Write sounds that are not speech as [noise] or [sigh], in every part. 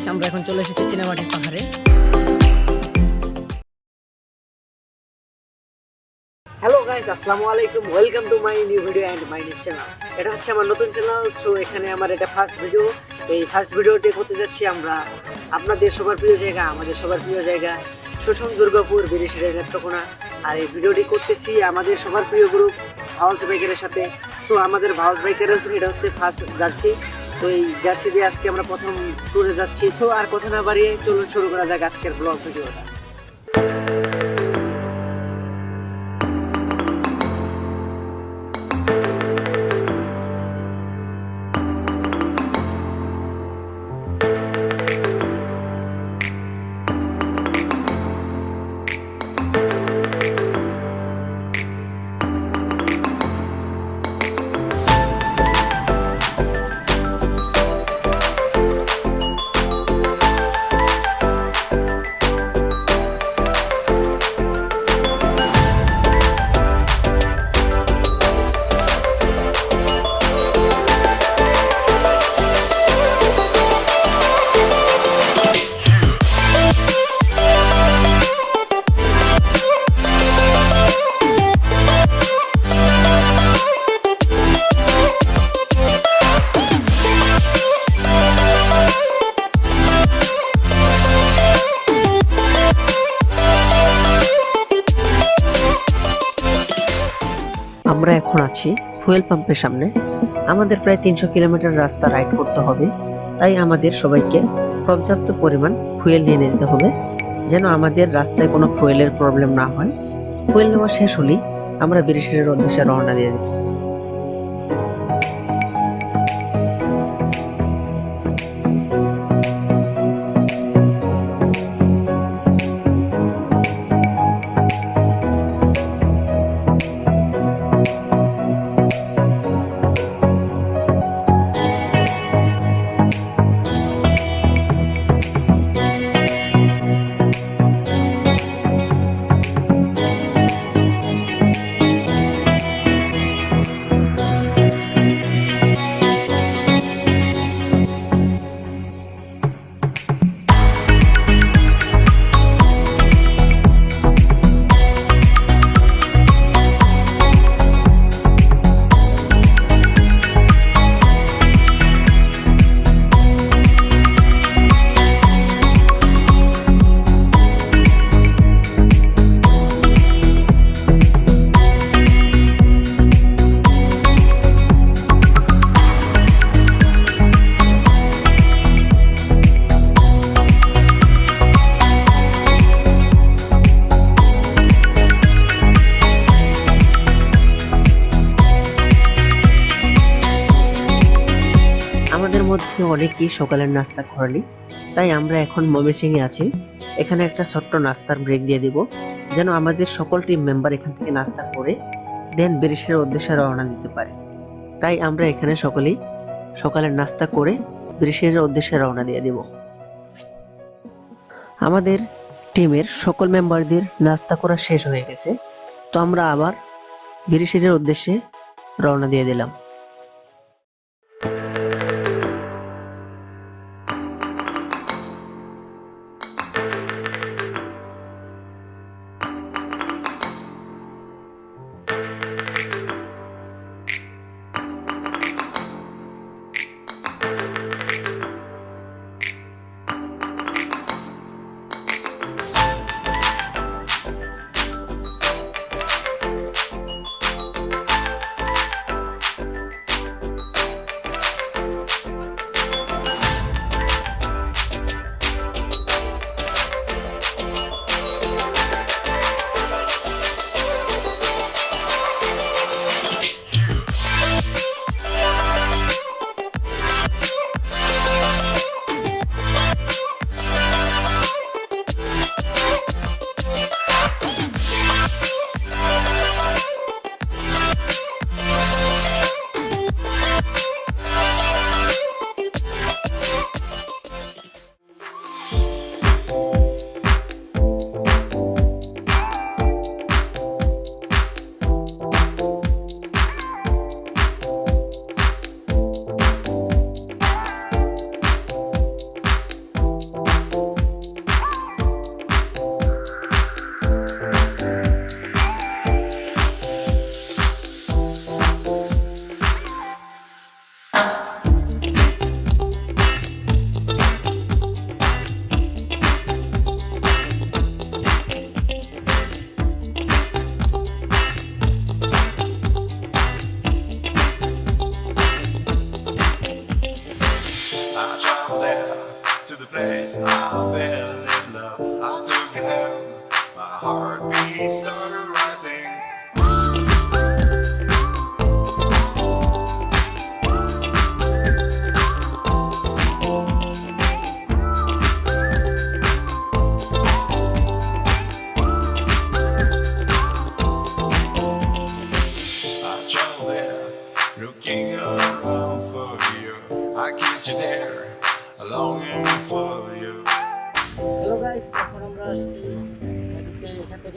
Guys আমরা এখন চলে এসেছি চিনামাটির পাহাড়ে। হ্যালো গাইস আসসালামু আলাইকুম। Welcome to my new video and my new channel এটা হচ্ছে আমার নতুন চ্যানেল সো এখানে আমার এটা ফার্স্ট ভিডিও এই ফার্স্ট ভিডিওটি করতে যাচ্ছি আমরা আপনাদের সবার প্রিয় জায়গা, আমাদের সবার প্রিয় জায়গা শোষণ দুর্গাপুর বিদেশের নেত্রকোনা আর এই ভিডিওটি করতেছি আমাদের সবার প্রিয় গ্রুপ ভাওয়ালস বাইকারের সাথে। সো আমাদের ভাওয়ালস বাইকারের এটা হচ্ছে ফার্স্ট জার্সি তো এই জার্সি দিয়ে আজকে আমরা প্রথম ট্যুরে যাচ্ছি। তো আর কথা না বাড়িয়ে চলুন শুরু করা যাক আজকের ব্লগ ভিডিওটা। ফুয়েল পাম্পের সামনে আমাদের প্রায় তিনশো কিলোমিটার রাস্তা রাইড করতে হবে। তাই আমাদের সবাইকে পর্যাপ্ত পরিমাণ ফুয়েল নিয়ে নিতে হবে, যেন আমাদের রাস্তায় কোনো ফুয়েলের প্রবলেম না হয়। ফুয়েল নেওয়া শেষ হলেই আমরা বিরিশের উদ্দেশ্যে রওনা দিয়ে দিই। অনেকেই সকালের নাস্তা করেনি তাই আমরা এখন ময়মনসিংহে আছি। এখানে একটা ছোট্ট নাস্তার ব্রেক দিয়ে দিব, যেন আমাদের সকল টিম মেম্বার এখান থেকে নাস্তা করে দেন ব্রিটিশের উদ্দেশ্যে রওনা দিতে পারে। তাই আমরা এখানে সকলেই সকালের নাস্তা করে ব্রিটিশের উদ্দেশ্যে রওনা দিয়ে দিব। আমাদের টিমের সকল মেম্বারদের নাস্তা করা শেষ হয়ে গেছে, তো আমরা আবার ব্রিটিশের উদ্দেশ্যে রওনা দিয়ে দিলাম।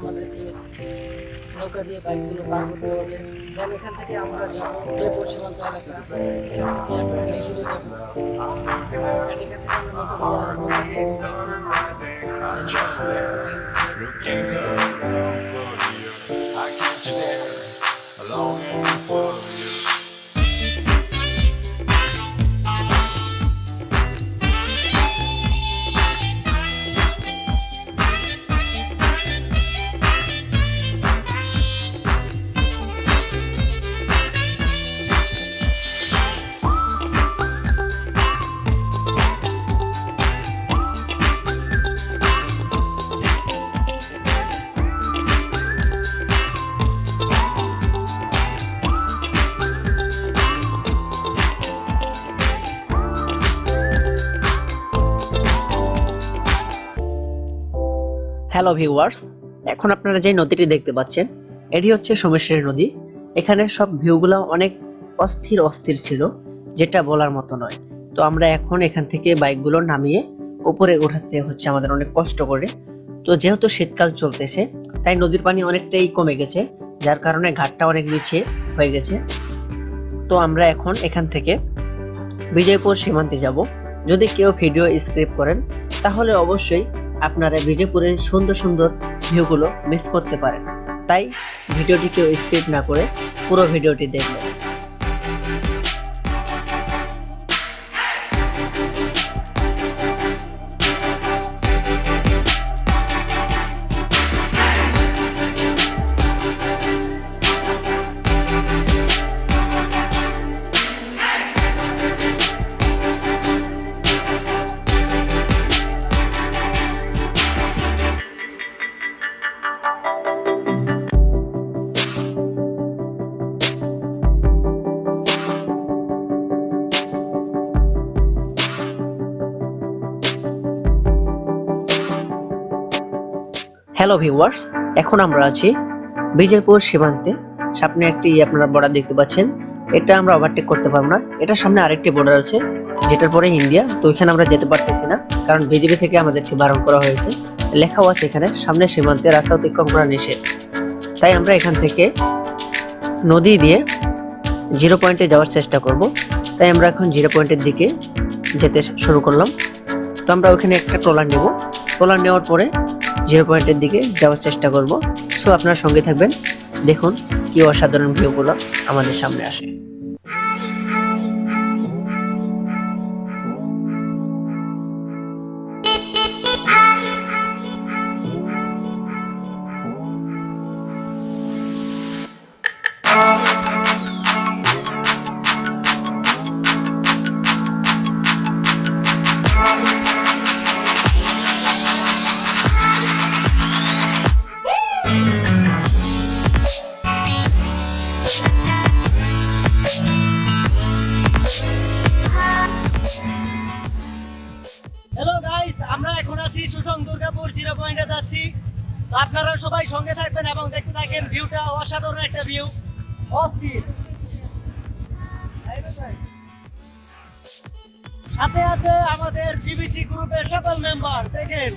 আমাদেরকে নৌকা দিয়ে বাইকগুলো পার করতে হবে। দেন এখান থেকে আমরা যাব জয়পুর সীমান্ত এলাকা। এখান থেকে আমরা দিয়ে হ্যালো ভিউয়ার্স এখন আপনারা যে নদীটি দেখতে পাচ্ছেন, এটি হচ্ছে সোমেশ্বরী নদী। এখানে সব ভিউগুলো অনেক অস্থির অস্থির ছিল, যেটা বলার মতো নয়। তো আমরা এখন এখান থেকে বাইকগুলো নামিয়ে উপরে উঠাতে হচ্ছে আমাদের অনেক কষ্ট করে। তো যেহেতু শীতকাল চলতেছে, তাই নদীর পানি অনেকটাই কমে গেছে, যার কারণে ঘাটটা অনেক নিচে হয়ে গেছে। তো আমরা এখন এখান থেকে বিজয়পুর সীমান্তে যাব। যদি কেউ ভিডিও স্ক্রিপ্ট করেন, তাহলে অবশ্যই আপনারা বিজয়পুরের সুন্দর সুন্দর ভিউগুলো মিস করতে পারেন। তাই ভিডিওটি কেউ স্কিপ না করে পুরো ভিডিওটি দেখবেন হ্যালো ভিউয়ার্স, এখন আমরা আছি বিজয়পুর সীমান্তে। সামনে একটি আপনারা বর্ডার দেখতে পাচ্ছেন। এটা আমরা ওভারটেক করতে পারব না। এটার সামনে আরেকটি বর্ডার আছে, যেটার পরে ইন্ডিয়া। তো ওইখানে আমরা যেতে পারতেছি না, কারণ বিজেপি থেকে আমাদেরকে বারণ করা হয়েছে। লেখাও আছে এখানে, সামনে সীমান্তে রাস্তা অতিক্রম করা নিষেধ। তাই আমরা এখান থেকে নদী দিয়ে জিরো পয়েন্টে যাওয়ার চেষ্টা করব। তাই আমরা এখন জিরো পয়েন্টের দিকে যেতে শুরু করলাম। তো আমরা ওখানে একটা ট্রলার নেব। ট্রলার নেওয়ার পরে জিরো পয়েন্টের দিকে যাওয়ার চেষ্টা করব। সো আপনার সঙ্গে থাকবেন। দেখুন কি অসাধারণ ভিউগুলো আমাদের সামনে আসে। আপনারা সবাই সঙ্গে থাকবেন এবং দেখতে থাকেন ভিউটা অসাধারণ একটা ভিউ। অস্থির। সাথে আছে আমাদের বিবিসি গ্রুপের সকল মেম্বার, দেখেন।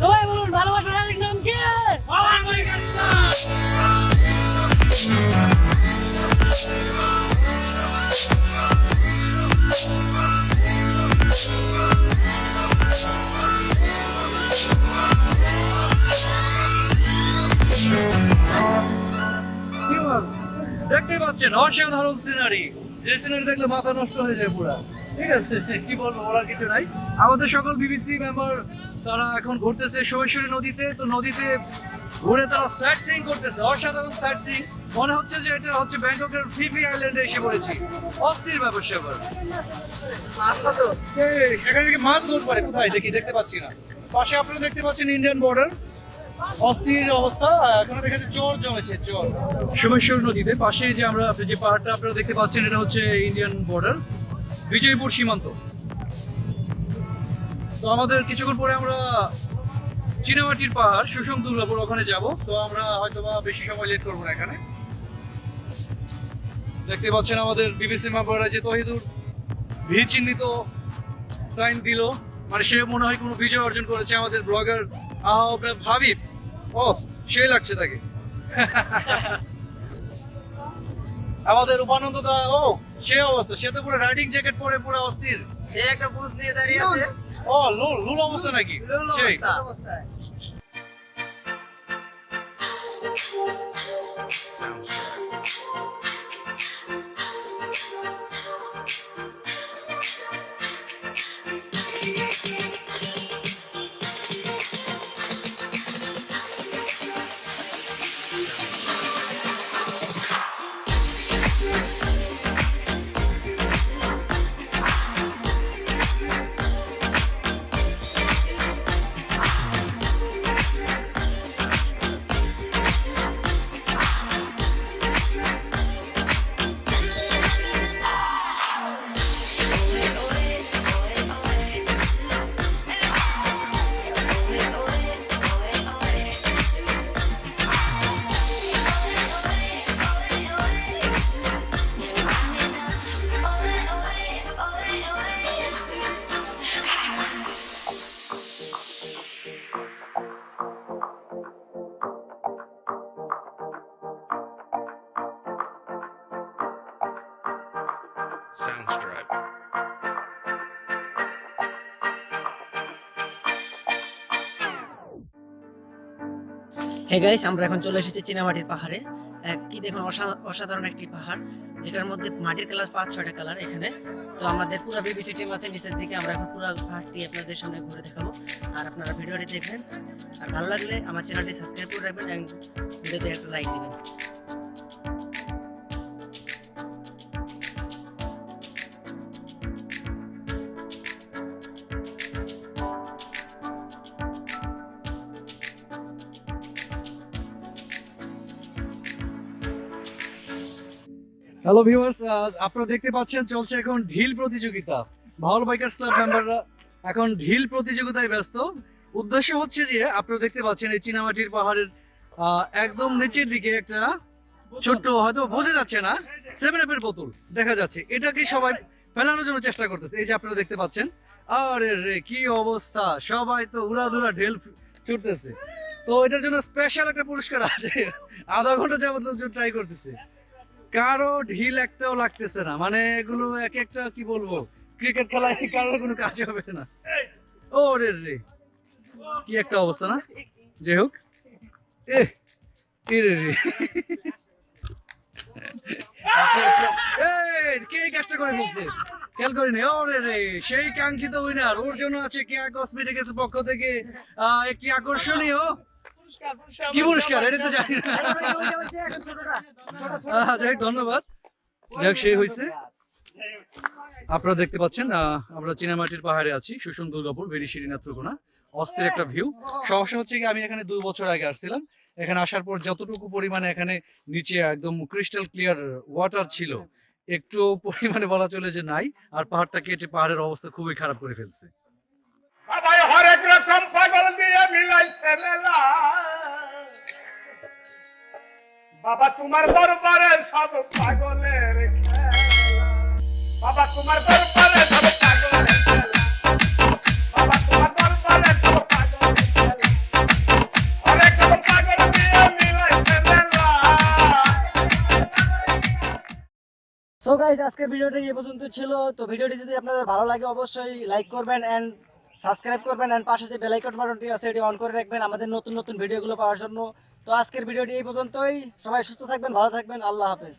সবাই বলুন নাম। পাচ্ছেন অসাধারণ সিনারি যে সিনারি দেখলে মাথা নষ্ট হয়ে যায় পুরা। ঠিক আছে? [laughs] কি বলব, বলার কিছু নাই। আমাদের সকল বিবিসি মেম্বার তারা এখন ঘুরতেছে সোমেশ্বরী নদীতে। তো নদীতে ঘুরে তারা সাইট সিং করতেছে। অসাধারণ সাইট সিং মনে হচ্ছে যে এটা হচ্ছে ব্যাংককের ফিফি আইল্যান্ডে এসে পড়েছি। অস্থির ব্যাপার স্যাপার এখানে মাছ ধরতে পারে। কোথায়? দেখি, দেখতে পাচ্ছি না। পাশে আপনারা দেখতে পাচ্ছেন ইন্ডিয়ান বর্ডার অস্থির অবস্থা এখানে দেখা যাচ্ছে চর জমেছে, চর। সোমেশ্বর নদীতে পাশে যে আমরা যে পাহাড়টা আপনারা দেখতে পাচ্ছেন, এটা হচ্ছে ইন্ডিয়ান বর্ডার বিজয়পুর সীমান্ত। তো আমাদের কিছুক্ষণ পরে আমরা চীনামাটির পাহাড়, সুষম দুর্গাপুর ওখানে যাব। তো আমরা হয়তো বা বেশি সময় লেট করব না এখানে। দেখতে পাচ্ছেন আমাদের বিবিসি মেম্বাররা যে তহিদুর। ভি চিহ্নিত সাইন দিল। মানে সে মনে হয় কোনো বিজয় অর্জন করেছে আমাদের ব্লগার আহমেদ হাবিব। ও সেই লাগছে তাকে। আমাদের উপানন্দ দা ও সে অবস্থা। সে তো পুরো রাইডিং জ্যাকেট পরে পুরো অস্থির। সে একটা বুঝ নিয়ে দাঁড়িয়ে আছে। ও লুল। লুল অবস্থা নাকি? সেই। অবস্থায় Soundstripe. হে গাইস আমরা এখন চলে এসেছি চীনামাটির পাহাড়ে। কি দেখুন, অসা- অসাধারণ একটি পাহাড়, যেটার মধ্যে মাটির কালার পাঁচ, ছয়টা কালার এখানে। তো আমাদের পুরো বিবিসি টিম আছে, নিচের দিকে আমরা এখন পুরো পাহাড়টি আপনাদের সামনে ঘুরে দেখাবো। আর আপনারা ভিডিওটি দেখবেন। আর ভালো লাগলে আমার চ্যানেলটি সাবস্ক্রাইব করে রাখবেন ভিডিওতে একটা লাইক দিবেন। হ্যালো ভিউয়ার্স আপনারা দেখতে পাচ্ছেন, চলছে এখন ঢিল প্রতিযোগিতা। ভাওয়াল বাইকার্স ক্লাব মেম্বাররা এখন ঢিল প্রতিযোগিতায় ব্যস্ত। উদ্দেশ্য হচ্ছে যে, আপনারা দেখতে পাচ্ছেন এই চীনামাটির পাহাড়ের একদম নিচের দিকে একটা ছোট্ট, হয়তো বোঝা যাচ্ছে না সেভেন আপের বোতল দেখা যাচ্ছে। এটাকে সবাই ফেলানোর জন্য চেষ্টা করতেছে। এই যে আপনারা দেখতে পাচ্ছেন, আরে রে, কি অবস্থা! সবাই তো উড়াধুরা ঢেল ছুটতেছে। তো এটার জন্য স্পেশাল একটা পুরস্কার আছে। আধা ঘণ্টা যাবত লোকজন ট্রাই করতেছে। কারও ঢিল একটাও লাগতেছে না। মানে এগুলো এক একটা, কি বলব ক্রিকেট খেলায় কারোর কোনো কাজ হবে না। ও রে রে কি একটা অবস্থা না? যাই হোক। এ রে রে। কে কাজটা করে ফেলছে? খেয়াল করিনি। ও রে, সেই কাঙ্ক্ষিত উইনার ওর জন্য আছে কেয়া কসমেটিক্স পক্ষ থেকে একটি আকর্ষণীয় কি পুরস্কার? এটা তো জানি না। যাই ধন্যবাদ। যাই হোক, সে হয়েছে আপনারা দেখতে পাচ্ছেন আহ, আমরা চীনামাটির পাহাড়ে আছি সুষুম দুর্গাপুর ভেরিশিরি নেত্রকোনা অস্থির একটা ভিউ সমস্যা হচ্ছে কি আমি এখানে দুই বছর আগে আসছিলাম। এখানে আসার পর যতটুকু পরিমাণে এখানে নিচে একদম ক্রিস্টাল ক্লিয়ার ওয়াটার ছিল একটু পরিমাণে বলা চলে যে নাই আর পাহাড়টা কেটে পাহাড়ের অবস্থা খুবই খারাপ করে ফেলছে। সবাই হরেক রকম পাগল দিয়ে বাবা, তোমার দরবারে সব পাগলের বাবা, তোমার দরবারে সব পাগলের সো গাইস আজকের ভিডিওটা এই পর্যন্ত ছিল। তো ভিডিওটি যদি আপনাদের ভালো লাগে, অবশ্যই লাইক করবেন অ্যান্ড সাবস্ক্রাইব করবেন অ্যান্ড পাশে যে বেল আইকন বাটনটি আছে, এটি অন করে রাখবেন আমাদের নতুন নতুন ভিডিওগুলো পাওয়ার জন্য। তো আজকের ভিডিওটি এই পর্যন্তই। সবাই সুস্থ থাকবেন ভালো থাকবেন। আল্লাহ হাফেজ।